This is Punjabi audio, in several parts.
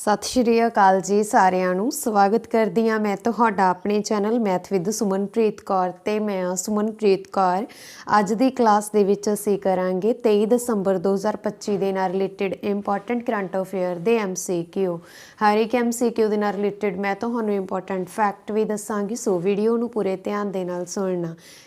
ਸਤਿ ਸ਼੍ਰੀ ਅਕਾਲ ਜੀ ਸਾਰਿਆਂ ਨੂੰ। ਸਵਾਗਤ ਕਰਦੀ ਹਾਂ ਮੈਂ ਤੁਹਾਡਾ ਆਪਣੇ channel math with Sumanpreet Kaur ਤੇ ਮੈਂ ਹਾਂ ਸੁਮਨਪ੍ਰੀਤ ਕੌਰ। ਅੱਜ ਦੀ ਕਲਾਸ ਦੇ ਵਿੱਚ ਅਸੀਂ ਕਰਾਂਗੇ 23 ਦਸੰਬਰ 2025 ਦੇ ਨਾਲ ਰਿਲੇਟਡ ਇੰਪੋਰਟੈਂਟ ਕਰੰਟ ਅਫੇਅਰ ਦੇ ਐਮਸੀਕਿਊ ਹਰ ਇੱਕ ਐਮਸੀਕਿਊ ਦੇ ਨਾਲ ਰਿਲੇਟਡ ਮੈਂ ਤੁਹਾਨੂੰ ਇੰਪੋਰਟੈਂਟ ਫੈਕਟ ਵੀ ਦੱਸਾਂਗੀ, ਸੋ ਵੀਡੀਓ ਨੂੰ ਪੂਰੇ ਧਿਆਨ ਦੇ ਨਾਲ ਸੁਣਨਾ।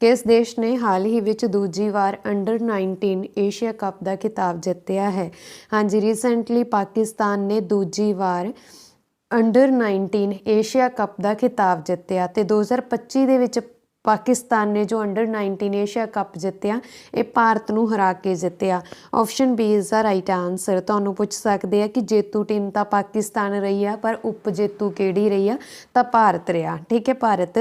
ਕਿਸ ਦੇਸ਼ ਨੇ ਹਾਲ ਹੀ ਵਿੱਚ ਦੂਜੀ ਵਾਰ ਅੰਡਰ 19 ਏਸ਼ੀਆ ਕੱਪ ਦਾ ਖਿਤਾਬ ਜਿੱਤਿਆ ਹੈ? ਹਾਂਜੀ ਰੀਸੈਂਟਲੀ ਪਾਕਿਸਤਾਨ ਨੇ ਦੂਜੀ ਵਾਰ ਅੰਡਰ 19 ਏਸ਼ੀਆ ਕੱਪ ਦਾ ਖਿਤਾਬ ਜਿੱਤਿਆ ਤੇ 2025 ਦੇ ਵਿੱਚ ਪਾਕਿਸਤਾਨ ਨੇ ਜੋ ਅੰਡਰ 19 ਏਸ਼ੀਆ ਕੱਪ ਜਿੱਤਿਆ, ਇਹ ਭਾਰਤ ਨੂੰ ਹਰਾ ਕੇ ਜਿੱਤਿਆ। Option B is the right answer ਤੁਹਾਨੂੰ ਪੁੱਛ ਸਕਦੇ ਆ ਕਿ ਜੇਤੂ ਟੀਮ ਤਾਂ ਪਾਕਿਸਤਾਨ ਰਹੀ ਆ, ਪਰ ਉਪ ਜੇਤੂ ਕਿਹੜੀ ਰਹੀ ਆ? ਤਾਂ ਭਾਰਤ ਰਿਹਾ। ਠੀਕ ਹੈ, ਭਾਰਤ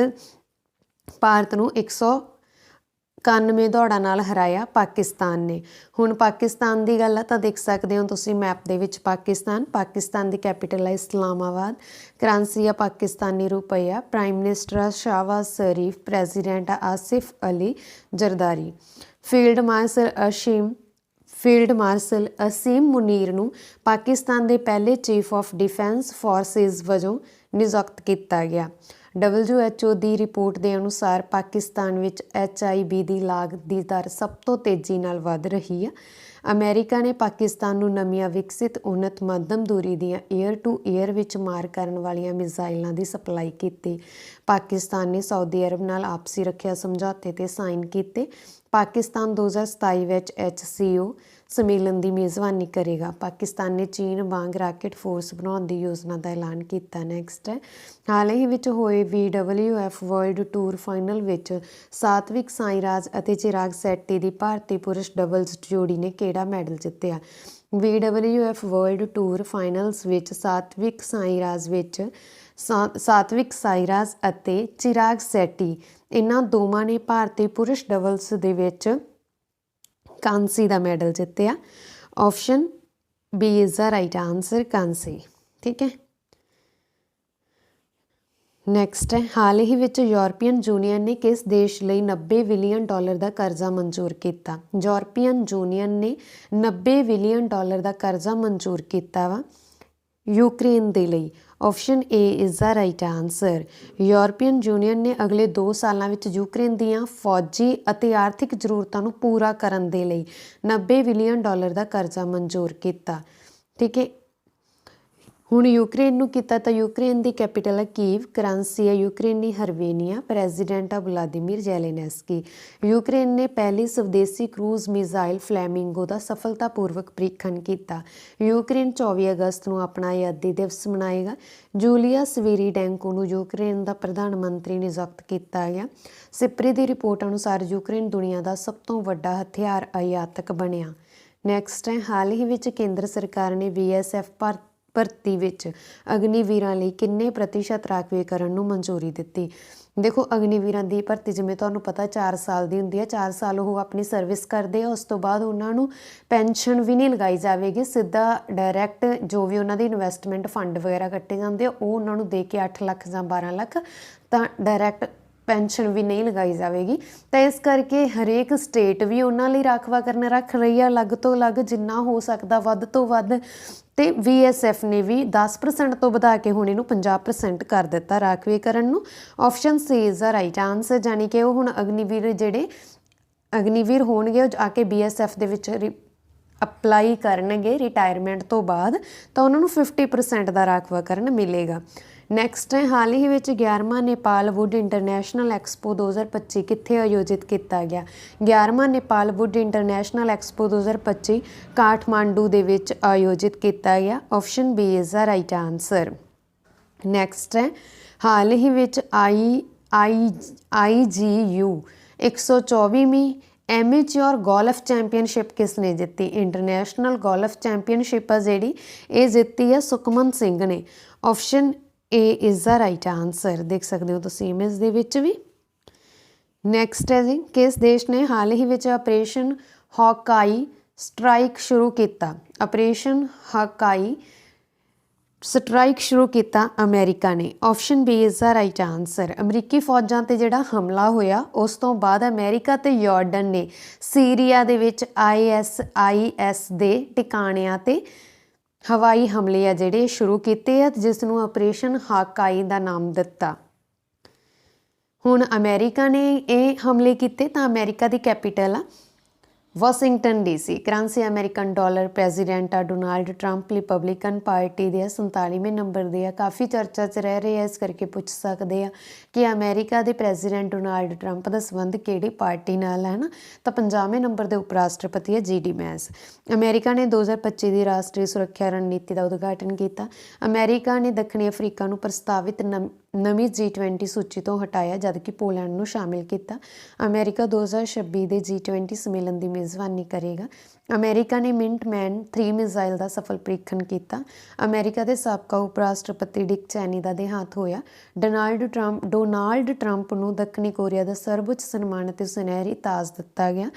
ਭਾਰਤ ਨੂੰ 191 ਦੌੜਾਂ ਨਾਲ ਹਰਾਇਆ ਪਾਕਿਸਤਾਨ ਨੇ। ਹੁਣ ਪਾਕਿਸਤਾਨ ਦੀ ਗੱਲ ਆ ਤਾਂ ਦੇਖ ਸਕਦੇ ਹੋ ਤੁਸੀਂ ਮੈਪ ਦੇ ਵਿੱਚ ਪਾਕਿਸਤਾਨ। ਪਾਕਿਸਤਾਨ ਦੀ ਕੈਪੀਟਲ ਹੈ ਇਸਲਾਮਾਬਾਦ। ਕਰੰਸੀ ਆ ਪਾਕਿਸਤਾਨੀ ਰੁਪਈਆ ਪ੍ਰਾਈਮ ਮਿਨਿਸਟਰ ਆ Shehbaz Sharif, president Asif Ali Zardari. Field marshal Asim field marshal Asim Munir ਨੂੰ ਪਾਕਿਸਤਾਨ ਦੇ ਪਹਿਲੇ ਚੀਫ ਆਫ ਡਿਫੈਂਸ ਫੋਰਸਸ ਵਜੋਂ ਨਿਯੁਕਤ ਕੀਤਾ ਗਿਆ। WHO ਦੀ ਰਿਪੋਰਟ ਦੇ ਅਨੁਸਾਰ ਪਾਕਿਸਤਾਨ ਵਿੱਚ HIV ਦੀ ਲਾਗ ਦੀ ਦਰ ਸਭ ਤੋਂ ਤੇਜ਼ੀ ਨਾਲ ਵੱਧ ਰਹੀ ਹੈ ਅਮਰੀਕਾ ਨੇ ਪਾਕਿਸਤਾਨ ਨੂੰ ਨਵੀਆਂ ਵਿਕਸਿਤ ਉਨਤ ਮੱਧਮ ਦੂਰੀ ਦੀਆਂ 에ਅਰ ਟੂ 에ਅਰ ਵਿੱਚ ਮਾਰ ਕਰਨ ਵਾਲੀਆਂ ਮਿਜ਼ਾਈਲਾਂ ਦੀ ਸਪਲਾਈ ਕੀਤੀ। ਪਾਕਿਸਤਾਨ ਨੇ ਸਾਊਦੀ ਅਰਬ ਨਾਲ ਆਪਸੀ ਰੱਖਿਆ ਸਮਝੌਤੇ ਤੇ ਸਾਈਨ ਕੀਤੇ। ਪਾਕਿਸਤਾਨ 2027 ਵਿੱਚ HCO ਸੰਮੇਲਨ ਦੀ ਮੇਜ਼ਬਾਨੀ ਕਰੇਗਾ। ਪਾਕਿਸਤਾਨ ਨੇ ਚੀਨ ਵਾਂਗ ਰਾਕੇਟ ਫੋਰਸ ਬਣਾਉਣ ਦੀ ਯੋਜਨਾ ਦਾ ਐਲਾਨ ਕੀਤਾ। ਨੈਕਸਟ ਹੈ। ਹਾਲ ਹੀ ਵਿੱਚ ਹੋਏ WWF ਵਰਲਡ ਟੂਰ ਫਾਈਨਲ ਵਿੱਚ ਸਾਤਵਿਕ ਸਾਈਰਾਜ ਅਤੇ ਚਿਰਾਗ ਸੈਟੀ ਦੀ ਭਾਰਤੀ ਪੁਰਸ਼ ਡਬਲਜ਼ ਜੋੜੀ ਨੇ ਕਿਹੜਾ ਮੈਡਲ ਜਿੱਤਿਆ? WWF ਵਰਲਡ ਟੂਰ ਫਾਈਨਲਸ ਵਿੱਚ ਸਾਤਵਿਕ ਸਾਈਰਾਜ ਵਿੱਚ ਸਾ- ਸਾਤਵਿਕ ਸਾਈਰਾਜ ਅਤੇ ਚਿਰਾਗ ਸੈਟੀ। ਇਹਨਾਂ ਦੋਵਾਂ ਨੇ ਭਾਰਤੀ ਪੁਰਸ਼ ਡਬਲਸ ਦੇ ਵਿੱਚ ਕਾਂਸੀ ਦਾ ਮੈਡਲ ਜਿੱਤਿਆ option B is the right answer ਕਾਂਸੀ ਠੀਕ ਹੈ ਨੈਕਸਟ ਹੈ ਹਾਲ ਹੀ ਵਿੱਚ ਯੂਰਪੀਅਨ ਯੂਨੀਅਨ ਨੇ ਕਿਸ ਦੇਸ਼ ਲਈ 90 ਬਿਲੀਅਨ ਡਾਲਰ ਦਾ ਕਰਜ਼ਾ ਮਨਜ਼ੂਰ ਕੀਤਾ? ਯੂਰਪੀਅਨ ਯੂਨੀਅਨ ਨੇ 90 ਬਿਲੀਅਨ ਡਾਲਰ ਦਾ ਕਰਜ਼ਾ ਮਨਜ਼ੂਰ ਕੀਤਾ ਵਾ, ਯੂਕਰੇਨ ਦੇ ਲਈ। Option A is the right answer European Union ਨੇ ਅਗਲੇ 2 ਸਾਲਾਂ ਵਿੱਚ ਯੂਕਰੇਨ ਦੀਆਂ ਫੌਜੀ ਅਤੇ ਆਰਥਿਕ ਜ਼ਰੂਰਤਾਂ ਨੂੰ ਪੂਰਾ ਕਰਨ ਦੇ ਲਈ 90 ਬਿਲੀਅਨ ਡਾਲਰ ਦਾ ਕਰਜ਼ਾ ਮਨਜ਼ੂਰ ਕੀਤਾ। ਠੀਕ ਹੈ ਹੁਣ ਯੂਕਰੇਨ ਨੂੰ ਕੀਤਾ ਤਾਂ ਯੂਕਰੇਨ ਦੀ ਕੈਪੀਟਲ ਹੈ ਕੀਵ ਕਰੰਸੀ ਹੈ ਯੂਕਰੇਨੀ, ਹਰਵੇਨੀਆ, ਪ੍ਰੈਜ਼ੀਡੈਂਟ ਆ ਵਲਾਦੀਮੀਰ ਜ਼ੈਲੇਨਸਕੀ। ਯੂਕਰੇਨ ਨੇ ਪਹਿਲੀ ਸਵਦੇਸੀ ਕਰੂਜ਼ ਮਿਜ਼ਾਈਲ ਫਲੈਮਿੰਗੋ ਦਾ ਸਫਲਤਾਪੂਰਵਕ ਪ੍ਰੀਖਣ ਕੀਤਾ। ਯੂਕਰੇਨ 24 ਅਗਸਤ ਨੂੰ ਆਪਣਾ ਆਜ਼ਾਦੀ ਦਿਵਸ ਮਨਾਏਗਾ। ਜੂਲੀਆ ਸਵੀਰੀਡੈਂਕੋ ਨੂੰ ਯੂਕਰੇਨ ਦਾ ਪ੍ਰਧਾਨ ਮੰਤਰੀ ਨਿਯੁਕਤ ਕੀਤਾ ਗਿਆ। ਸਿਪਰੀ ਦੀ ਰਿਪੋਰਟ ਅਨੁਸਾਰ ਯੂਕਰੇਨ ਦੁਨੀਆ ਦਾ ਸਭ ਤੋਂ ਵੱਡਾ ਹਥਿਆਰ ਆਯਾਤਕ ਬਣਿਆ। ਨੈਕਸਟ ਹੈ, ਹਾਲ ਹੀ ਵਿੱਚ ਕੇਂਦਰ ਸਰਕਾਰ ਨੇ ਬੀਐਸਐਫ ਪਰ ਭਰਤੀ ਵਿੱਚ ਅਗਨੀਵੀਰਾਂ ਲਈ ਕਿੰਨੇ ਪ੍ਰਤੀਸ਼ਤ ਰਾਖਵੇਂਕਰਨ ਨੂੰ ਮਨਜ਼ੂਰੀ ਦਿੱਤੀ? ਦੇਖੋ ਅਗਨੀਵੀਰਾਂ ਦੀ ਭਰਤੀ ਜਿਵੇਂ ਤੁਹਾਨੂੰ ਪਤਾ 4 ਸਾਲ ਦੀ ਹੁੰਦੀ ਹੈ। 4 ਸਾਲ ਉਹ ਆਪਣੀ ਸਰਵਿਸ ਕਰਦੇ ਆ, ਉਸ ਤੋਂ ਬਾਅਦ ਉਹਨਾਂ ਨੂੰ ਪੈਨਸ਼ਨ ਵੀ ਨਹੀਂ ਲਗਾਈ ਜਾਵੇਗੀ। ਸਿੱਧਾ ਡਾਇਰੈਕਟ ਜੋ ਵੀ ਉਹਨਾਂ ਦੀ ਇਨਵੈਸਟਮੈਂਟ ਫੰਡ ਵਗੈਰਾ ਕੱਟੇ ਜਾਂਦੇ ਆ, ਉਹ ਉਹਨਾਂ ਨੂੰ ਦੇ ਕੇ 8 ਲੱਖ ਜਾਂ 12 ਲੱਖ ਤਾਂ ਡਾਇਰੈਕਟ ਪੈਨਸ਼ਨ ਵੀ ਨਹੀਂ ਲਗਾਈ ਜਾਵੇਗੀ। ਤਾਂ ਇਸ ਕਰਕੇ ਹਰੇਕ ਸਟੇਟ ਵੀ ਉਹਨਾਂ ਲਈ ਰਾਖਵਾ ਕਰਨ ਰੱਖ ਰਹੀ ਹੈ ਅਲੱਗ ਤੋਂ ਅਲੱਗ ਜਿੰਨਾ ਹੋ ਸਕਦਾ ਵੱਧ ਤੋਂ ਵੱਧ। ਤੇ VSF ਨੇ ਵੀ 10% ਤੋਂ ਵਧਾ ਕੇ ਹੁਣ ਇਹਨੂੰ 50% ਕਰ ਦਿੱਤਾ ਰਾਖਵੇਂਕਰਨ ਨੂੰ। Option C is the right answer ਜਾਨੀ ਕਿ ਉਹ ਹੁਣ ਅਗਨੀਵੀਰ ਜਿਹੜੇ ਅਗਨੀਵੀਰ ਹੋਣਗੇ, ਉਹ ਜਾ ਕੇ BSF ਦੇ ਵਿੱਚ ਅਪਲਾਈ ਕਰਨਗੇ ਰਿਟਾਇਰਮੈਂਟ ਤੋਂ ਬਾਅਦ। ਤਾਂ ਉਹਨਾਂ ਨੂੰ 50% ਦਾ ਰਾਖਵਾਂਕਰਨ ਮਿਲੇਗਾ। ਨੈਕਸਟ ਹੈ, ਹਾਲ ਹੀ ਵਿੱਚ 11ਵਾਂ ਨੇਪਾਲ ਵੁੱਡ ਇੰਟਰਨੈਸ਼ਨਲ ਐਕਸਪੋ 2025 ਕਿੱਥੇ ਆਯੋਜਿਤ ਕੀਤਾ ਗਿਆ? 11ਵਾਂ Nepal wood international expo 2025 Kathmandu ਦੇ ਵਿੱਚ ਆਯੋਜਿਤ ਕੀਤਾ ਗਿਆ। Option B is the right answer next ਹੈ, ਹਾਲ ਹੀ ਵਿੱਚ I I I G U 124ਵੀਂ amateur golf championship ਕਿਸ ਨੇ ਜਿੱਤੀ? ਇੰਟਰਨੈਸ਼ਨਲ ਗੋਲਫ ਚੈਂਪੀਅਨਸ਼ਿਪ ਆ ਜਿਹੜੀ, ਇਹ ਜਿੱਤੀ ਆ ਸੁਖਮਨ ਸਿੰਘ ਨੇ। Option A is the right answer ਦੇਖ ਸਕਦੇ ਹੋ ਤੁਸੀਂ ਇਮੇਜ ਦੇ ਵਿੱਚ ਵੀ। ਨੈਕਸਟ ਹੈ ਜੀ, ਕਿਸ ਦੇਸ਼ ਨੇ ਹਾਲ ਹੀ ਵਿੱਚ ਆਪਰੇਸ਼ਨ ਹੌਕਾਈ ਸਟ੍ਰਾਈਕ ਸ਼ੁਰੂ ਕੀਤਾ? ਆਪਰੇਸ਼ਨ ਹੌਕਾਈ ਸਟ੍ਰਾਈਕ ਸ਼ੁਰੂ ਕੀਤਾ ਅਮਰੀਕਾ ਨੇ। Option B is the right answer ਅਮਰੀਕੀ ਫੌਜਾਂ ਤੇ ਜਿਹੜਾ ਹਮਲਾ ਹੋਇਆ, ਉਸ ਤੋਂ ਬਾਅਦ ਅਮਰੀਕਾ ਤੇ ਯਾਰਡਨ ਨੇ। ਸੀਰੀਆ ਦੇ ਵਿੱਚ ਆਈਐਸਆਈਐਸ ਦੇ ਟਿਕਾਣਿਆਂ ਤੇ ਹਵਾਈ ਹਮਲੇ ਆ ਜਿਹੜੇ ਸ਼ੁਰੂ ਕੀਤੇ ਆ ਜਿਸ ਨੂੰ ਆਪਰੇਸ਼ਨ ਹਾਕਾਈ ਦਾ ਨਾਮ ਦਿੱਤਾ। ਹੁਣ ਅਮਰੀਕਾ ਨੇ ਇਹ ਹਮਲੇ ਕੀਤੇ ਤਾਂ ਅਮਰੀਕਾ ਦੀ ਕੈਪੀਟਲ ਆ। Washington DC, currency American dollar president ਆ, ਡੋਨਾਲਡ ਟਰੰਪ ਰਿਪਬਲਿਕਨ ਪਾਰਟੀ ਦੇ ਆ 47ਵੇਂ ਨੰਬਰ ਦੇ ਆ। ਕਾਫੀ ਚਰਚਾ 'ਚ ਰਹਿ ਰਹੇ ਆ, ਇਸ ਕਰਕੇ ਪੁੱਛ ਸਕਦੇ ਆ ਕਿ ਅਮਰੀਕਾ ਦੇ ਪ੍ਰੈਜ਼ੀਡੈਂਟ ਡੋਨਾਲਡ ਟਰੰਪ ਦਾ ਸੰਬੰਧ ਕਿਹੜੀ ਪਾਰਟੀ ਨਾਲ ਹੈ ਨਾ ਤਾਂ 50ਵੇਂ ਨੰਬਰ ਦੇ ਉਪ ਰਾਸ਼ਟਰਪਤੀ ਹੈ ਜੀਡੀ ਮੈਂਸ। ਅਮਰੀਕਾ ਨੇ 2025 ਦੀ ਰਾਸ਼ਟਰੀ ਸੁਰੱਖਿਆ ਰਣਨੀਤੀ ਦਾ ਉਦਘਾਟਨ ਕੀਤਾ। ਅਮਰੀਕਾ ਨੇ ਦੱਖਣੀ ਅਫਰੀਕਾ ਨੂੰ ਪ੍ਰਸਤਾਵਿਤ ਨਮ- ਨਵੀਂ G20 ਸੂਚੀ ਤੋਂ ਹਟਾਇਆ ਜਦਕਿ ਪੋਲੈਂਡ ਨੂੰ ਸ਼ਾਮਿਲ ਕੀਤਾ। ਅਮਰੀਕਾ 2026 ਦੇ G20 ਸੰਮੇਲਨ ਦੀ ਮੇਜ਼ਬਾਨੀ ਕਰੇਗਾ। ਅਮਰੀਕਾ ਨੇ ਮਿੰਟਮੈਨ 3 ਮਿਜ਼ਾਈਲ ਦਾ ਸਫਲ ਪ੍ਰੀਖਣ ਕੀਤਾ। ਅਮਰੀਕਾ ਦੇ ਸਾਬਕਾ ਉਪ ਰਾਸ਼ਟਰਪਤੀ ਡਿਕ ਚੈਨੀ ਦਾ ਦੇਹਾਂਤ ਹੋਇਆ। ਡੋਨਾਲਡ ਟਰੰਪ ਡੋਨਾਲਡ ਟਰੰਪ ਨੂੰ ਦੱਖਣੀ ਕੋਰੀਆ ਦਾ ਸਰਵਉੱਚ ਸਨਮਾਨ ਅਤੇ ਸੁਨਹਿਰੀ ਤਾਜ ਦਿੱਤਾ ਗਿਆ।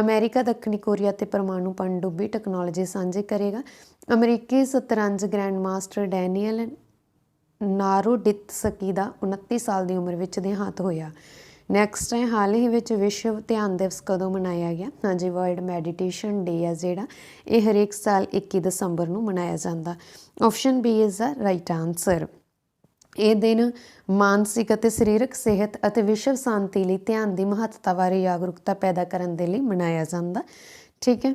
ਅਮਰੀਕਾ ਦੱਖਣੀ ਕੋਰੀਆ ਤੇ ਪਰਮਾਣੂ ਪਣਡੁੱਬੀ ਟੈਕਨੋਲੋਜੀ ਸਾਂਝੀ ਕਰੇਗਾ। ਅਮਰੀਕੀ ਸ਼ਤਰੰਜ ਗ੍ਰੈਂਡ ਮਾਸਟਰ ਡੈਨੀਅਲ ਨਾਰੋਡਿਤਸਕੀ ਦਾ 29 ਸਾਲ ਦੀ ਉਮਰ ਵਿੱਚ ਦੇਹਾਂਤ ਹੋਇਆ। ਨੈਕਸਟ ਹੈ, ਹਾਲ ਹੀ ਵਿੱਚ ਵਿਸ਼ਵ ਧਿਆਨ ਦਿਵਸ ਕਦੋਂ ਮਨਾਇਆ ਗਿਆ? ਹਾਂਜੀ ਵਰਲਡ ਮੈਡੀਟੇਸ਼ਨ ਡੇ ਆ ਜਿਹੜਾ। ਇਹ ਹਰੇਕ ਸਾਲ 21 ਦਸੰਬਰ ਨੂੰ ਮਨਾਇਆ ਜਾਂਦਾ। Option B is the right answer ਇਹ ਦਿਨ ਮਾਨਸਿਕ ਅਤੇ ਸਰੀਰਕ ਸਿਹਤ ਅਤੇ ਵਿਸ਼ਵ ਸ਼ਾਂਤੀ ਲਈ ਧਿਆਨ ਦੀ ਮਹੱਤਤਾ ਬਾਰੇ ਜਾਗਰੂਕਤਾ ਪੈਦਾ ਕਰਨ ਦੇ ਲਈ ਮਨਾਇਆ ਜਾਂਦਾ। ਠੀਕ ਹੈ।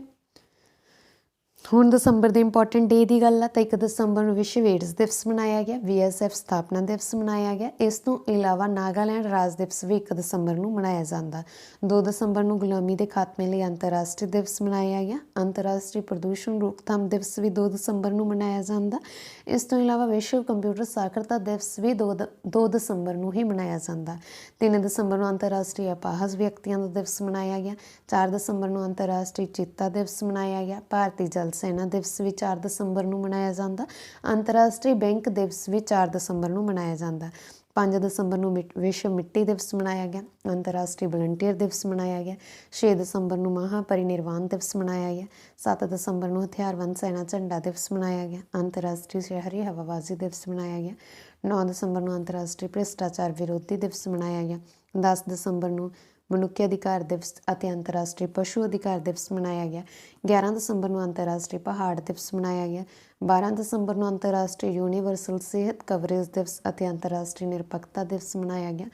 ਹੁਣ ਦਸੰਬਰ ਦੇ ਇੰਪੋਰਟੈਂਟ ਡੇ ਦੀ ਗੱਲ ਆ, ਤਾਂ 1 ਦਸੰਬਰ ਨੂੰ ਵਿਸ਼ਵ ਏਡਸ ਦਿਵਸ ਮਨਾਇਆ ਗਿਆ ਵੀਐਸਐਫ ਸਥਾਪਨਾ ਦਿਵਸ ਮਨਾਇਆ ਗਿਆ। ਇਸ ਤੋਂ ਇਲਾਵਾ ਨਾਗਾਲੈਂਡ ਰਾਜ ਦਿਵਸ ਵੀ 1 ਦਸੰਬਰ ਨੂੰ ਮਨਾਇਆ ਜਾਂਦਾ। 2 ਦਸੰਬਰ ਨੂੰ ਗੁਲਾਮੀ ਦੇ ਖਾਤਮੇ ਲਈ ਅੰਤਰਰਾਸ਼ਟਰੀ ਦਿਵਸ ਮਨਾਇਆ ਗਿਆ। ਅੰਤਰਰਾਸ਼ਟਰੀ ਪ੍ਰਦੂਸ਼ਣ ਰੋਕਥਾਮ ਦਿਵਸ ਵੀ 2 ਦਸੰਬਰ ਨੂੰ ਮਨਾਇਆ ਜਾਂਦਾ। ਇਸ ਤੋਂ ਇਲਾਵਾ ਵਿਸ਼ਵ ਕੰਪਿਊਟਰ ਸਾਖਰਤਾ ਦਿਵਸ ਵੀ 2 2 ਦਸੰਬਰ ਨੂੰ ਹੀ ਮਨਾਇਆ ਜਾਂਦਾ। 3 ਦਸੰਬਰ ਨੂੰ ਅੰਤਰਰਾਸ਼ਟਰੀ ਅਪਾਹਜ ਵਿਅਕਤੀਆਂ ਦਾ ਦਿਵਸ ਮਨਾਇਆ ਗਿਆ। 4 ਦਸੰਬਰ ਨੂੰ ਅੰਤਰਰਾਸ਼ਟਰੀ ਚਿੱਤਾ ਦਿਵਸ ਮਨਾਇਆ ਗਿਆ। ਭਾਰਤੀ ਜਲ ਸੈਨਾ ਦਿਵਸ ਵੀ 4 ਦਸੰਬਰ ਨੂੰ ਮਨਾਇਆ ਜਾਂਦਾ। ਅੰਤਰਰਾਸ਼ਟਰੀ ਬੈਂਕ ਦਿਵਸ ਵੀ 4 ਦਸੰਬਰ ਨੂੰ ਮਨਾਇਆ ਜਾਂਦਾ। 5 ਦਸੰਬਰ ਨੂੰ ਮਿ- ਵਿਸ਼ਵ ਮਿੱਟੀ ਦਿਵਸ ਮਨਾਇਆ ਗਿਆ। ਅੰਤਰਰਾਸ਼ਟਰੀ ਵਲੰਟੀਅਰ ਦਿਵਸ ਮਨਾਇਆ ਗਿਆ। 6 ਦਸੰਬਰ ਨੂੰ ਮਹਾਪਰਿਨਿਰਵਾਣ ਦਿਵਸ ਮਨਾਇਆ ਗਿਆ। 7 ਦਸੰਬਰ ਨੂੰ ਹਥਿਆਰਬੰਦ ਸੈਨਾ ਝੰਡਾ ਦਿਵਸ ਮਨਾਇਆ ਗਿਆ। ਅੰਤਰਰਾਸ਼ਟਰੀ ਸ਼ਹਿਰੀ ਹਵਾਬਾਜ਼ੀ ਦਿਵਸ ਮਨਾਇਆ ਗਿਆ। 9 ਦਸੰਬਰ ਨੂੰ ਅੰਤਰਰਾਸ਼ਟਰੀ ਭ੍ਰਿਸ਼ਟਾਚਾਰ ਵਿਰੋਧੀ ਦਿਵਸ ਮਨਾਇਆ ਗਿਆ। 10 ਦਸੰਬਰ ਨੂੰ ਮਨੁੱਖੀ ਅਧਿਕਾਰ ਦਿਵਸ ਅਤੇ ਅੰਤਰਰਾਸ਼ਟਰੀ ਪਸ਼ੂ ਅਧਿਕਾਰ ਦਿਵਸ ਮਨਾਇਆ ਗਿਆ। 11 ਦਸੰਬਰ ਨੂੰ ਅੰਤਰਰਾਸ਼ਟਰੀ ਪਹਾੜ ਦਿਵਸ ਮਨਾਇਆ ਗਿਆ। 12 ਦਸੰਬਰ ਨੂੰ ਅੰਤਰਰਾਸ਼ਟਰੀ ਯੂਨੀਵਰਸਲ ਸਿਹਤ ਕਵਰੇਜ ਦਿਵਸ ਅਤੇ ਅੰਤਰਰਾਸ਼ਟਰੀ ਨਿਰਪੱਖਤਾ ਦਿਵਸ ਮਨਾਇਆ ਗਿਆ।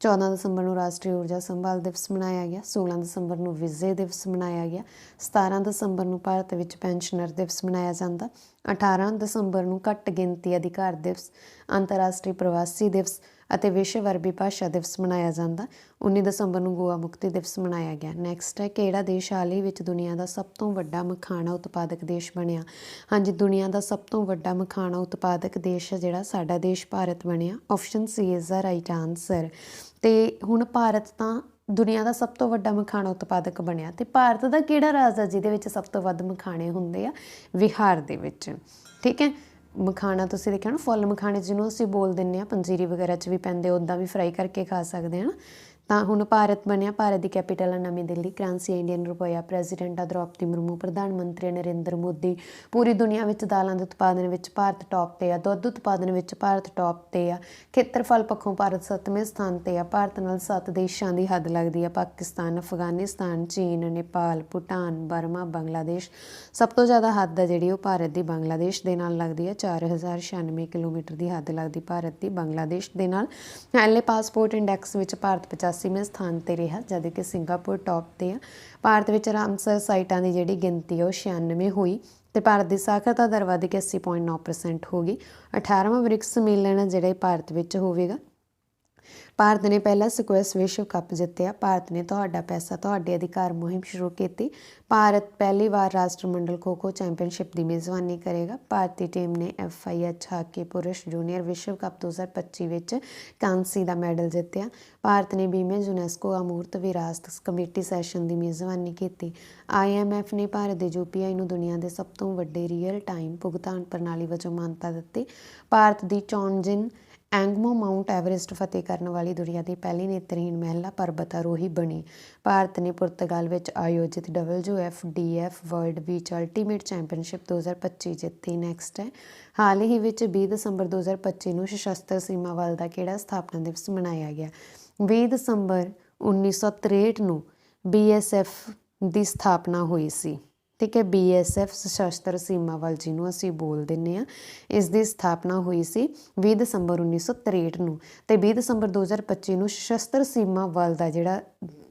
14 ਦਸੰਬਰ ਨੂੰ ਰਾਸ਼ਟਰੀ ਊਰਜਾ ਸੰਭਾਲ ਦਿਵਸ ਮਨਾਇਆ ਗਿਆ। 16 ਦਸੰਬਰ ਨੂੰ ਵਿਜੇ ਦਿਵਸ ਮਨਾਇਆ ਗਿਆ। 17 ਦਸੰਬਰ ਨੂੰ ਭਾਰਤ ਵਿੱਚ ਪੈਨਸ਼ਨਰ ਦਿਵਸ ਮਨਾਇਆ ਜਾਂਦਾ। 18 ਦਸੰਬਰ ਨੂੰ ਘੱਟ ਗਿਣਤੀ ਅਧਿਕਾਰ ਦਿਵਸ, ਅੰਤਰਰਾਸ਼ਟਰੀ ਪ੍ਰਵਾਸੀ ਦਿਵਸ ਅਤੇ ਵਿਸ਼ਵ ਅਰਬੀ ਭਾਸ਼ਾ ਦਿਵਸ ਮਨਾਇਆ ਜਾਂਦਾ। 19 ਦਸੰਬਰ ਨੂੰ ਗੋਆ ਮੁਕਤੀ ਦਿਵਸ ਮਨਾਇਆ ਗਿਆ। ਨੈਕਸਟ ਹੈ, ਕਿਹੜਾ ਦੇਸ਼ ਹਾਲ ਹੀ ਵਿੱਚ ਦੁਨੀਆ ਦਾ ਸਭ ਤੋਂ ਵੱਡਾ ਮਖਾਣਾ ਉਤਪਾਦਕ ਦੇਸ਼ ਬਣਿਆ? ਹਾਂਜੀ, ਦੁਨੀਆ ਦਾ ਸਭ ਤੋਂ ਵੱਡਾ ਮਖਾਣਾ ਉਤਪਾਦਕ ਦੇਸ਼ ਹੈ ਜਿਹੜਾ ਸਾਡਾ ਦੇਸ਼ ਭਾਰਤ ਬਣਿਆ। Option C is the right answer ਤੇ ਹੁਣ ਭਾਰਤ ਤਾਂ ਦੁਨੀਆ ਦਾ ਸਭ ਤੋਂ ਵੱਡਾ ਮਖਾਣਾ ਉਤਪਾਦਕ ਬਣਿਆ ਤੇ ਭਾਰਤ ਦਾ ਕਿਹੜਾ ਰਾਜ ਹੈ ਜਿਹਦੇ ਵਿੱਚ ਸਭ ਤੋਂ ਵੱਧ ਮਖਾਣੇ ਹੁੰਦੇ ਆ? ਵਿਹਾਰ ਦੇ ਵਿੱਚ। ਠੀਕ ਹੈ? ਮਖਾਣਾ ਤੁਸੀਂ ਦੇਖਿਆ ਨਾ ਫੁੱਲ ਮਖਾਣੇ ਜਿਹਨੂੰ ਅਸੀਂ ਬੋਲ ਦਿੰਨੇ ਆ ਪੰਜੀਰੀ ਵਗੈਰਾ 'ਚ ਵੀ ਪੈਂਦੇ ਉਦਾਂ ਵੀ ਫਰਾਈ ਕਰਕੇ ਖਾ ਸਕਦੇ ਹਾਂ ਨਾ। ਤਾਂ ਹੁਣ ਭਾਰਤ ਬਣਿਆ, ਭਾਰਤ ਦੀ ਕੈਪੀਟਲ ਹੈ ਨਵੀਂ ਦਿੱਲੀ। ਕਰੰਸੀ ਇੰਡੀਅਨ ਰੁਪਇਆ ਪ੍ਰੈਜ਼ੀਡੈਂਟ ਆ, ਦ੍ਰੋਪਦੀ ਮੁਰਮੂ, ਪ੍ਰਧਾਨ ਮੰਤਰੀ ਨਰਿੰਦਰ ਮੋਦੀ। ਪੂਰੀ ਦੁਨੀਆ ਵਿੱਚ ਦਾਲਾਂ ਦੇ ਉਤਪਾਦਨ ਵਿੱਚ ਭਾਰਤ ਟੌਪ ਤੇ ਆ, ਦੁੱਧ ਉਤਪਾਦਨ ਵਿੱਚ ਭਾਰਤ ਟੌਪ ਤੇ ਆ। ਖੇਤਰਫਲ ਪੱਖੋਂ ਭਾਰਤ ਸੱਤਵੇਂ ਸਥਾਨ ਤੇ ਆ। ਭਾਰਤ ਨਾਲ ਸੱਤ ਦੇਸ਼ਾਂ ਦੀ ਹੱਦ ਲੱਗਦੀ ਆ। ਪਾਕਿਸਤਾਨ, ਅਫਗਾਨਿਸਤਾਨ, ਚੀਨ, ਨੇਪਾਲ, ਭੂਟਾਨ, ਬਰਮਾ, ਬੰਗਲਾਦੇਸ਼। ਸਭ ਤੋਂ ਜ਼ਿਆਦਾ ਹੱਦ ਆ ਜਿਹੜੀ ਉਹ ਭਾਰਤ ਦੀ ਬੰਗਲਾਦੇਸ਼ ਦੇ ਨਾਲ ਲੱਗਦੀ ਆ। 4096 ਕਿਲੋਮੀਟਰ ਦੀ ਹੱਦ ਲੱਗਦੀ ਭਾਰਤ ਦੀ ਬੰਗਲਾਦੇਸ਼ ਦੇ ਨਾਲ। ਐਲਏ ਪਾਸਪੋਰਟ ਇੰਡੈਕਸ ਵਿੱਚ ਭਾਰਤ 85ਵੇਂ ਸਥਾਨ ਤੇ ਰਿਹਾ, ਜਦ ਕਿ ਸਿੰਗਾਪੁਰ ਟੌਪ ਤੇ ਆ। ਭਾਰਤ ਵਿੱਚ ਰਾਮਸਰ ਸਾਈਟਾਂ ਦੀ ਜਿਹੜੀ ਗਿਣਤੀ ਆ ਉਹ 96 ਹੋਈ ਤੇ ਭਾਰਤ ਦੀ ਸਾਖਰਤਾ ਦਰ ਵਧ ਕੇ 80.9% ਹੋ ਗਈ। 18ਵਾਂ ਬ੍ਰਿਕਸ ਸੰਮੇਲਨ ਆ, ਜਿਹੜਾ ਭਾਰਤ ਵਿੱਚ ਹੋਵੇਗਾ। ਭਾਰਤ ਨੇ ਪਹਿਲਾ ਸਕੁਐਸ਼ ਵਿਸ਼ਵ ਕੱਪ ਜਿੱਤਿਆ। ਭਾਰਤ ਨੇ ਤੁਹਾਡਾ ਪੈਸਾ, ਤੁਹਾਡੇ ਅਧਿਕਾਰ ਮੁਹਿੰਮ ਸ਼ੁਰੂ ਕੀਤੀ। ਭਾਰਤ ਪਹਿਲੀ ਵਾਰ ਰਾਸ਼ਟਰ ਮੰਡਲ ਖੋ-ਖੋ ਚੈਂਪੀਅਨਸ਼ਿਪ ਦੀ ਮੇਜ਼ਬਾਨੀ ਕਰੇਗਾ। ਭਾਰਤੀ ਟੀਮ ਨੇ ਐਫਆਈਐਚ ਹਾਕੀ ਪੁਰਸ਼ ਜੂਨੀਅਰ ਵਿਸ਼ਵ ਕੱਪ 2025 ਵਿੱਚ ਕਾਂਸੀ ਦਾ ਮੈਡਲ ਜਿੱਤਿਆ। ਭਾਰਤ ਨੇ ਬੀਮੇ ਯੂਨੈਸਕੋ ਅਮੂਰਤ ਵਿਰਾਸਤ ਕਮੇਟੀ ਸੈਸ਼ਨ ਦੀ ਮੇਜ਼ਬਾਨੀ ਕੀਤੀ। ਆਈਐਮਐਫ ਨੇ ਭਾਰਤ ਦੇ ਯੂਪੀਆਈ ਨੂੰ ਦੁਨੀਆ ਦੇ ਸਭ ਤੋਂ ਵੱਡੇ ਰੀਅਲ ਟਾਈਮ ਭੁਗਤਾਨ ਪ੍ਰਣਾਲੀ ਵਜੋਂ ਮਾਨਤਾ ਦਿੱਤੀ। ਭਾਰਤ ਦੀ ਚੌਨਜਿਨ ਐਂਗਮੋ ਮਾਊਂਟ ਐਵਰੈਸਟ ਫਤਿਹ ਕਰਨ ਵਾਲੀ ਦੁਨੀਆ ਦੀ ਪਹਿਲੀ ਨੇਤਰਹੀਣ ਮਹਿਲਾ ਪਰਬਤ ਪਰਬਤਾਰੋਹੀ ਬਣੀ। ਭਾਰਤ ਨੇ ਪੁਰਤਗਾਲ ਵਿੱਚ ਆਯੋਜਿਤ WFDF world beach ultimate championship 2025 ਜਿੱਤੀ। ਨੈਕਸਟ ਹੈ। ਹਾਲ ਹੀ ਵਿੱਚ 20 ਦਸੰਬਰ 2025 ਨੂੰ ਸਸ਼ਸਤਰ ਸੀਮਾ ਬਲ ਦਾ ਕਿਹੜਾ ਸਥਾਪਨਾ ਦਿਵਸ ਮਨਾਇਆ ਗਿਆ? 20 ਦਸੰਬਰ 1963 ਨੂੰ BSF ਦੀ ਸਥਾਪਨਾ ਹੋਈ ਸੀ। ਠੀਕ ਹੈ BSF ਸਸ਼ਸਤਰ ਸੀਮਾ ਬਲ ਜਿਹਨੂੰ ਅਸੀਂ ਬੋਲ ਦਿੰਨੇ ਆ ਇਸ ਦੀ ਸਥਾਪਨਾ ਹੋਈ ਸੀ 20 ਦਸੰਬਰ 1963 ਨੂੰ ਤੇ 20 ਦਸੰਬਰ 2025 ਨੂੰ ਸਸ਼ਸਤਰ ਸੀਮਾ ਬਲ ਦਾ ਜਿਹੜਾ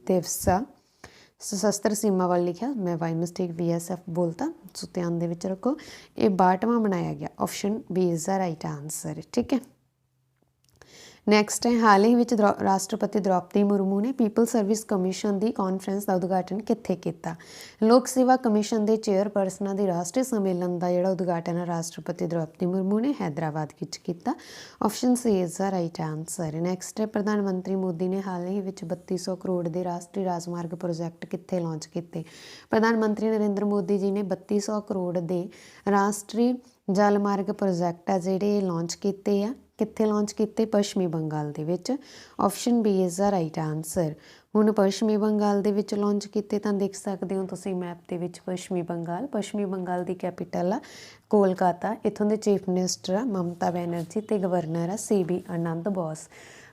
ਦਿਵਸ ਆ, ਸਸ਼ਸਤਰ ਸੀਮਾ ਬਲ ਲਿਖਿਆ, ਮੈਂ ਬਾਈ ਮਿਸਟੇਕ BSF ਬੋਲਤਾ, ਸੋ ਧਿਆਨ ਦੇ ਵਿੱਚ ਰੱਖੋ, ਇਹ 62ਵਾਂ ਬਣਾਇਆ ਗਿਆ option B is the right answer ਠੀਕ ਹੈ। ਨੈਕਸਟ ਹੈ ਹਾਲ ਹੀ ਵਿੱਚ ਦ੍ਰੌ- ਰਾਸ਼ਟਰਪਤੀ ਦ੍ਰੌਪਦੀ ਮੁਰਮੂ ਨੇ ਪੀਪਲ ਸਰਵਿਸ ਕਮਿਸ਼ਨ ਦੀ ਕਾਨਫਰੰਸ ਦਾ ਉਦਘਾਟਨ ਕਿੱਥੇ ਕੀਤਾ? ਲੋਕ ਸੇਵਾ ਕਮਿਸ਼ਨ ਦੇ ਚੇਅਰਪਰਸਨਾਂ ਦੇ ਰਾਸ਼ਟਰੀ ਸੰਮੇਲਨ ਦਾ ਜਿਹੜਾ ਉਦਘਾਟਨ ਹੈ ਰਾਸ਼ਟਰਪਤੀ ਦ੍ਰੌਪਦੀ ਮੁਰਮੂ ਨੇ ਹੈਦਰਾਬਾਦ ਵਿੱਚ ਕੀਤਾ। Option C is the right answer next ਹੈ ਪ੍ਰਧਾਨ ਮੰਤਰੀ ਮੋਦੀ ਨੇ ਹਾਲ ਹੀ ਵਿੱਚ 3200 ਕਰੋੜ ਦੇ ਰਾਸ਼ਟਰੀ ਰਾਜਮਾਰਗ ਪ੍ਰੋਜੈਕਟ ਕਿੱਥੇ ਲਾਂਚ ਕੀਤੇ? ਪ੍ਰਧਾਨ ਮੰਤਰੀ ਨਰਿੰਦਰ ਮੋਦੀ ਜੀ ਨੇ 3200 ਕਰੋੜ ਦੇ ਰਾਸ਼ਟਰੀ ਜਲ ਮਾਰਗ ਪ੍ਰੋਜੈਕਟ ਆ ਜਿਹੜੇ ਲਾਂਚ ਕੀਤੇ ਆ। ਕਿੱਥੇ ਲਾਂਚ ਕੀਤੇ? ਪੱਛਮੀ ਬੰਗਾਲ ਦੇ ਵਿੱਚ। Option B is the right answer ਹੁਣ ਪੱਛਮੀ ਬੰਗਾਲ ਦੇ ਵਿੱਚ ਲਾਂਚ ਕੀਤੇ ਤਾਂ ਦੇਖ ਸਕਦੇ ਹੋ ਤੁਸੀਂ ਮੈਪ ਦੇ ਵਿੱਚ ਪੱਛਮੀ ਬੰਗਾਲ। ਪੱਛਮੀ ਬੰਗਾਲ ਦੀ ਕੈਪੀਟਲ ਆ ਕੋਲਕਾਤਾ। ਇਥੋਂ ਦੇ ਚੀਫ ਮਿਨਿਸਟਰ ਆ ਮਮਤਾ ਬੈਨਰਜੀ ਤੇ ਗਵਰਨਰ ਆ ਸੀ ਬੀ ਆਨੰਦ ਬੋਸ।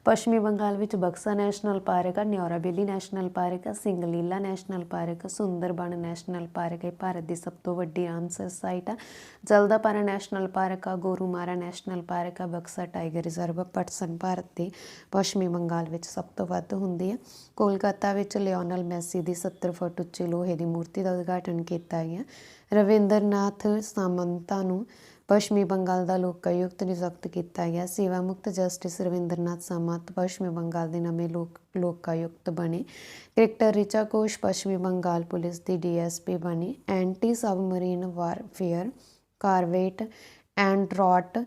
ਪੱਛਮੀ ਬੰਗਾਲ ਵਿੱਚ ਬਕਸਾ ਨੈਸ਼ਨਲ ਪਾਰਕ ਆ ਨਿਉਰਾਬੇਲੀ ਨੈਸ਼ਨਲ ਪਾਰਕ ਆ, ਸਿੰਗਲੀਲਾ ਨੈਸ਼ਨਲ ਪਾਰਕ ਆ, ਸੁੰਦਰਬਨ ਨੈਸ਼ਨਲ ਪਾਰਕ ਹੈ ਭਾਰਤ ਦੀ ਸਭ ਤੋਂ ਵੱਡੀ ਰਾਮਸਰ ਸਾਈਟ ਆ। ਜਲਦਾਪਾਰਾ ਨੈਸ਼ਨਲ ਪਾਰਕ ਆ, ਗੋਰੂਮਾਰਾ ਨੈਸ਼ਨਲ ਪਾਰਕ ਆ, ਬਕਸਾ ਟਾਈਗਰ ਰਿਜ਼ਰਵ ਪਟਸਨ ਭਾਰਤ ਦੇ ਪੱਛਮੀ ਬੰਗਾਲ ਵਿੱਚ ਸਭ ਤੋਂ ਵੱਧ ਹੁੰਦੀ ਹੈ ਕੋਲਕਾਤਾ ਵਿੱਚ ਲਿਓਨਲ ਮੈਸੀ ਦੀ 70 ਫੁੱਟ ਉੱਚੀ ਲੋਹੇ ਦੀ ਮੂਰਤੀ ਦਾ ਉਦਘਾਟਨ ਕੀਤਾ ਗਿਆ। ਰਵਿੰਦਰਨਾਥ ਸਾਮੰਤਾ ਨੂੰ ਪੱਛਮੀ ਬੰਗਾਲ ਦਾ ਲੋਕਾਯੁਕਤ ਨਿਯੁਕਤ ਕੀਤਾ ਗਿਆ। ਸੇਵਾ ਮੁਕਤ ਜਸਟਿਸ ਰਵਿੰਦਰਨਾਥ ਸਾਮਤ ਪੱਛਮੀ ਬੰਗਾਲ ਦੇ ਨਵੇਂ ਲੋਕ ਲੋਕਾਯੁਕਤ ਬਣੇ। ਕ੍ਰਿਕਟਰ ਰਿਚਾ ਕੋਸ਼ ਪੱਛਮੀ ਬੰਗਾਲ ਪੁਲਿਸ ਦੀ ਡੀਐਸਪੀ ਬਣੀ। Anti submarine warfare corvette and Androth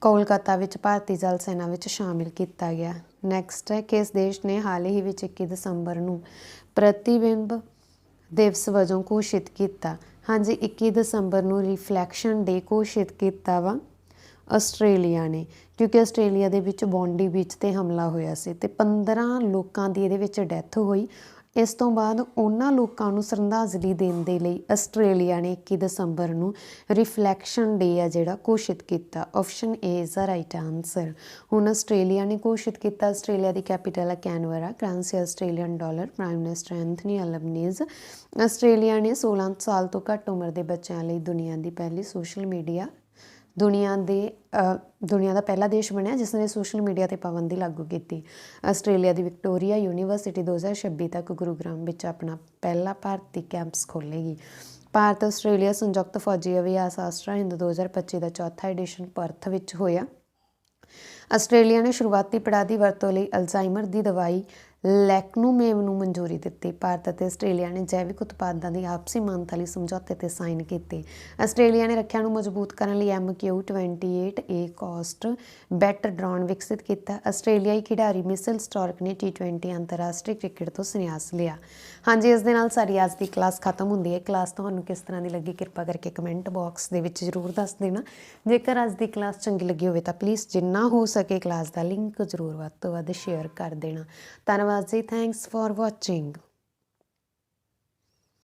Kolkata ਵਿੱਚ ਭਾਰਤੀ ਜਲ ਸੈਨਾ ਵਿੱਚ ਸ਼ਾਮਿਲ ਕੀਤਾ ਗਿਆ। ਨੈਕਸਟ ਹੈ, ਕਿਸ ਦੇਸ਼ ਨੇ ਹਾਲ ਹੀ ਵਿੱਚ 21 ਦਸੰਬਰ ਨੂੰ ਪ੍ਰਤੀਬਿੰਬ ਦਿਵਸ ਵਜੋਂ ਘੋਸ਼ਿਤ ਕੀਤਾ? ਹਾਂਜੀ 21 ਦਸੰਬਰ ਨੂੰ ਰਿਫਲੈਕਸ਼ਨ ਡੇ ਘੋਸ਼ਿਤ ਕੀਤਾ ਵਾ ਆਸਟ੍ਰੇਲੀਆ ਨੇ, ਕਿਉਂਕਿ ਆਸਟ੍ਰੇਲੀਆ ਦੇ ਵਿੱਚ ਬੌਂਡੀ ਬੀਚ ਤੇ ਹਮਲਾ ਹੋਇਆ ਸੀ ਤੇ 15 ਲੋਕਾਂ ਦੀ ਇਹਦੇ ਵਿੱਚ ਡੈਥ ਹੋਈ। ਇਸ ਤੋਂ ਬਾਅਦ ਉਹਨਾਂ ਲੋਕਾਂ ਨੂੰ ਸ਼ਰਧਾਂਜਲੀ ਦੇਣ ਦੇ ਲਈ ਆਸਟ੍ਰੇਲੀਆ ਨੇ 21 ਦਸੰਬਰ ਨੂੰ ਰਿਫਲੈਕਸ਼ਨ ਡੇ ਆ ਜਿਹੜਾ ਘੋਸ਼ਿਤ ਕੀਤਾ। Option A is the right answer ਹੁਣ ਆਸਟ੍ਰੇਲੀਆ ਨੇ ਘੋਸ਼ਿਤ ਕੀਤਾ। ਆਸਟ੍ਰੇਲੀਆ ਦੀ ਕੈਪੀਟਲ ਹੈ Canberra, currency Australian dollar, prime minister Anthony Albanese. Australia ਨੇ 16 ਸਾਲ ਤੋਂ ਘੱਟ ਉਮਰ ਦੇ ਬੱਚਿਆਂ ਲਈ ਦੁਨੀਆ ਦੀ ਪਹਿਲੀ ਸੋਸ਼ਲ ਮੀਡੀਆ ਦੁਨੀਆ ਦੇ ਦੁਨੀਆ ਦਾ ਪਹਿਲਾ ਦੇਸ਼ ਬਣਿਆ ਜਿਸ ਨੇ ਸੋਸ਼ਲ ਮੀਡੀਆ ਤੇ ਪਾਬੰਦੀ ਲਾਗੂ ਕੀਤੀ। ਆਸਟ੍ਰੇਲੀਆ ਦੀ ਵਿਕਟੋਰੀਆ ਯੂਨੀਵਰਸਿਟੀ 2026 ਤੱਕ ਗੁਰੂਗ੍ਰਾਮ ਵਿੱਚ ਆਪਣਾ ਪਹਿਲਾ ਭਾਰਤੀ ਕੈਂਪਸ ਖੋਲ੍ਹੇਗੀ। ਭਾਰਤ, ਆਸਟ੍ਰੇਲੀਆ ਸੰਯੁਕਤ ਫੌਜੀ ਅਭਿਆਸ ਆਸਟਰਾ ਹਿੰਦ 2025 ਦਾ ਚੌਥਾ ਐਡੀਸ਼ਨ ਪਰਥ ਵਿੱਚ ਹੋਇਆ। ਆਸਟ੍ਰੇਲੀਆ ਨੇ ਸ਼ੁਰੂਆਤੀ ਪੜਾਅ ਦੀ ਵਰਤੋਂ ਲਈ ਅਲਜ਼ਾਈਮਰ ਦੀ ਦਵਾਈ ਲੈਕਨੂਮੇਵ ਨੂੰ ਮਨਜ਼ੂਰੀ ਦਿੱਤੀ। ਭਾਰਤ ਅਤੇ ਆਸਟ੍ਰੇਲੀਆ ਨੇ ਜੈਵਿਕ ਉਤਪਾਦਾਂ ਦੀ ਆਪਸੀ ਮਾਨਤਾ ਲਈ ਸਮਝੌਤੇ ਤੇ ਸਾਈਨ ਕੀਤੇ। ਆਸਟ੍ਰੇਲੀਆ ਨੇ ਰੱਖਿਆ ਨੂੰ ਮਜ਼ਬੂਤ ਕਰਨ ਲਈ MQ28A ਕੋਸਟ ਬੈਟ ਡਰੋਨ ਵਿਕਸਿਤ ਕੀਤਾ। ਆਸਟ੍ਰੇਲੀਆਈ ਖਿਡਾਰੀ ਮਿਸਲ ਸਟਾਰਕ ਨੇ T20 ਅੰਤਰਰਾਸ਼ਟਰੀ ਕ੍ਰਿਕਟ ਤੋਂ ਸੰਨਿਆਸ ਲਿਆ। ਹਾਂਜੀ, ਇਸ ਦੇ ਨਾਲ ਸਾਡੀ ਅੱਜ ਦੀ ਕਲਾਸ ਖਤਮ ਹੁੰਦੀ ਹੈ। ਕਲਾਸ ਤੁਹਾਨੂੰ ਕਿਸ ਤਰ੍ਹਾਂ ਦੀ ਲੱਗੀ ਕਿਰਪਾ ਕਰਕੇ ਕਮੈਂਟ ਬਾਕਸ ਦੇ ਵਿੱਚ ਜ਼ਰੂਰ ਦੱਸ ਦੇਣਾ। ਜੇਕਰ ਅੱਜ ਦੀ ਕਲਾਸ ਚੰਗੀ ਲੱਗੀ ਹੋਵੇ ਤਾਂ ਪਲੀਜ਼ ਜਿੰਨਾ ਹੋ ਸਕੇ ਕਲਾਸ ਦਾ ਲਿੰਕ ਜ਼ਰੂਰ ਵੱਧ ਤੋਂ ਵੱਧ ਸ਼ੇਅਰ ਕਰ ਦੇਣਾ। ਧੰਨਵਾਦ। Namaste. Thanks for watching.